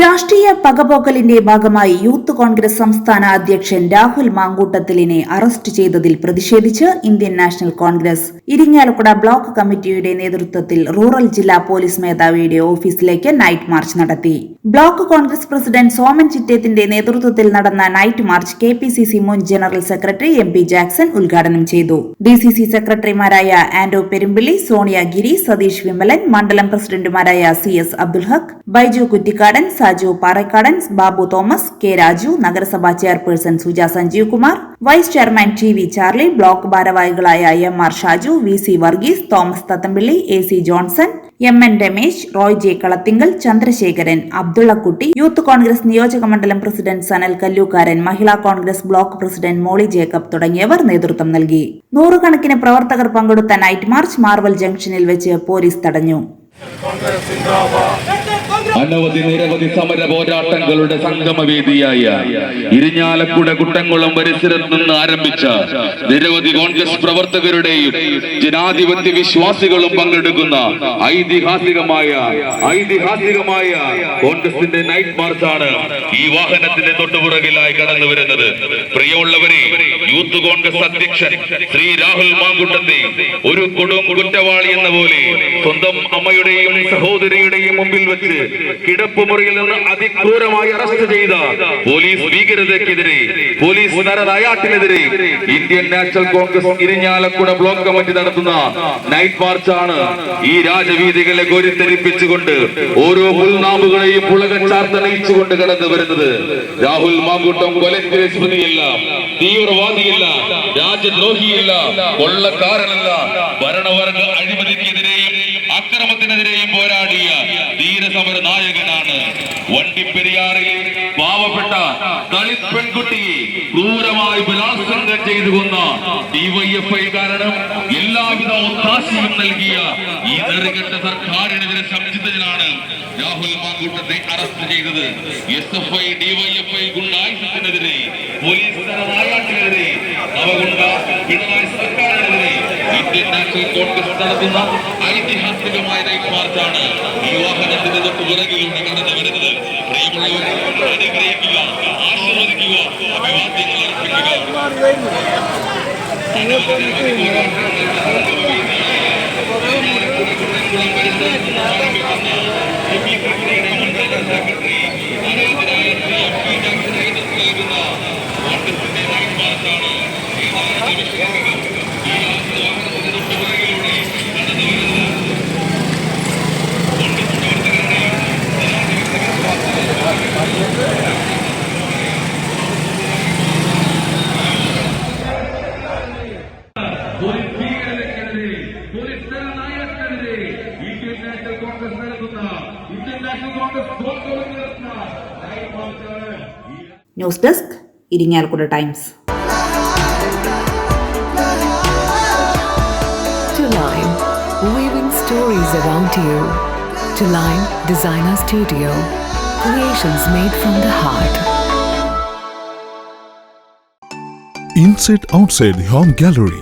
രാഷ്ട്രീയ പകപോക്കലിന്റെ ഭാഗമായി യൂത്ത് കോൺഗ്രസ് സംസ്ഥാന അധ്യക്ഷൻ രാഹുൽ മാങ്കൂട്ടത്തിലിനെ അറസ്റ്റ് ചെയ്തതിൽ പ്രതിഷേധിച്ച് Indian National Congress. Irinjalakuda block കമ്മിറ്റിയുടെ നേതൃത്വത്തിൽ റൂറൽ ജില്ലാ പോലീസ് മേധാവിയുടെ ഓഫീസിലേക്ക് നൈറ്റ് മാർച്ച് നടത്തി. ബ്ലോക്ക് കോൺഗ്രസ് പ്രസിഡന്റ് സോമൻ ചിറ്റേത്തിന്റെ നേതൃത്വത്തിൽ നടന്ന നൈറ്റ് മാർച്ച് കെ മുൻ general secretary M P Jackson ഉദ്ഘാടനം ചെയ്തു. ഡി സി സി സെക്രട്ടറിമാരായ ആന്റോ പെരുമ്പിള്ളി സോണിയ ഗിരി സതീഷ് വിമലൻ മണ്ഡലം പ്രസിഡന്റുമാരായ C S Abdul Haq Baiju Kuttikkadan Saju Parakkadan Babu Thomas K Raju നഗരസഭാ chairperson Suja Sanjeev Kumar vice chairman T V Charlie block ഭാരവാഹികളായ M R Shaju V C Varghese Thomas Thathampilly A C Johnson M N Ramesh Roy J Kalathinkal Chandrasekharan Abdullakutty youth Congress നിയോജക മണ്ഡലം president Sanal Kallookkaran Mahila Congress block president Molly Jacob തുടങ്ങിയവർ നേതൃത്വം നൽകി. നൂറുകണക്കിന് പ്രവർത്തകർ പങ്കെടുത്ത night March Marvel ജംഗ്ഷനിൽ വെച്ച് പോലീസ് തടഞ്ഞു. അനവധി നിരവധി സമര പോരാട്ടങ്ങളുടെ സംഗമവേദിയായ ഇരിഞ്ഞാലക്കുട കുട്ടംകുളം പരിസരത്ത് നിന്ന് ആരംഭിച്ച നിരവധി കോൺഗ്രസ് പ്രവർത്തകരുടെയും ജനാധിപത്യ വിശ്വാസികളും പങ്കെടുക്കുന്ന ഐതിഹാസികമായ ഐതിഹാസികമായ കോൺഗ്രസിന്റെ നൈറ്റ് മാർച്ചാണ് ഈ വാഹനത്തിന്റെ തൊട്ടുപുറകിലായി കടന്നു വരുന്നത്. പ്രിയമുള്ളവരെ യൂത്ത് കോൺഗ്രസ് അധ്യക്ഷൻ ശ്രീ രാഹുൽ മാങ്കുട്ടത്തെ ഒരു കൊടും കുറ്റവാളി എന്ന പോലെ സ്വന്തം അമ്മയുടെയും സഹോദരിയുടെയും മുമ്പിൽ വെച്ച് കിടപ്പുമുറിയിൽ നിന്ന് അതിക്രൂരമായി അറസ്റ്റ് ചെയ്ത പോലീസ് ഭീകരതയ്ക്കെതിരെ police നരനായാട്ടിനെതിരെ Indian National Congress Irinjalakuda block committee നടത്തുന്ന നൈറ്റ് മാർച്ചാണ് ഈ രാജവീതികളെ കോരിത്തെരിപ്പിച്ചുകൊണ്ട് ഓരോ പുൽനാമ്പുകളെയും പുളകച്ചാർത്തണയിച്ചുകൊണ്ട് കടന്നു വരുന്നത്. രാഹുൽ മാങ്കൂട്ടം കൊലത്തിലെ സ്മൃതിയല്ല തീവ്രവാദിയല്ല രാജ്യദ്രോഹിയല്ല കൊള്ളക്കാരനല്ല ഭരണവർഗ അഴിമതിക്കെതിരെയും അക്രമത്തിനെതിരെയും പോരാടിയ വണ്ടിപ്പെരിയാറിൽ പാവപ്പെട്ട ദളിത് പെൺകുട്ടിയെ ക്രൂരമായി ബലാത്സംഗം ചെയ്തു കൊന്ന ഡിവൈഎഫ്ഐ കാരണം എല്ലാവിധ ഒത്താശയും നൽകിയ ഈ നെറുകെട്ട സർക്കാരിനെതിരെ ശബ്ദിച്ചതിനാണ് രാഹുൽ മാങ്കൂട്ടത്തെ അറസ്റ്റ് ചെയ്തത്. എസ് എഫ് ഐ ഡിവൈഎഫ്ഐ ഗുണ്ടായുസത്തിനെതിരെ പോലീസ് നായാട്ടിനെതിരെ അവഗുണ്ട പിണറായി സർക്കാരിനെതിരെ ഇന്ത്യൻ നാഷണൽ കോൺഗ്രസ് നടത്തുന്ന ഐതിഹാസികമായ മാർച്ചാണ് ഈ വാഹനത്തിന്റെ തൊട്ട് പുറകിലൂടെ കടന്നു വരുന്നത് പ്രിയമുള്ളവരെ അനുഗ്രഹിക്കുക ഇന്ത്യൻ നാഷണൽ കോൺഗ്രസ് നടത്തുന്ന Indian National Congress block committee നടത്തുന്ന നൈറ്റ് മാർച്ചാണ് ഈ news desk Irinjalakuda Times To Line, weaving stories around you. To Line Designer Studio, creations made from the heart. Inside outside home gallery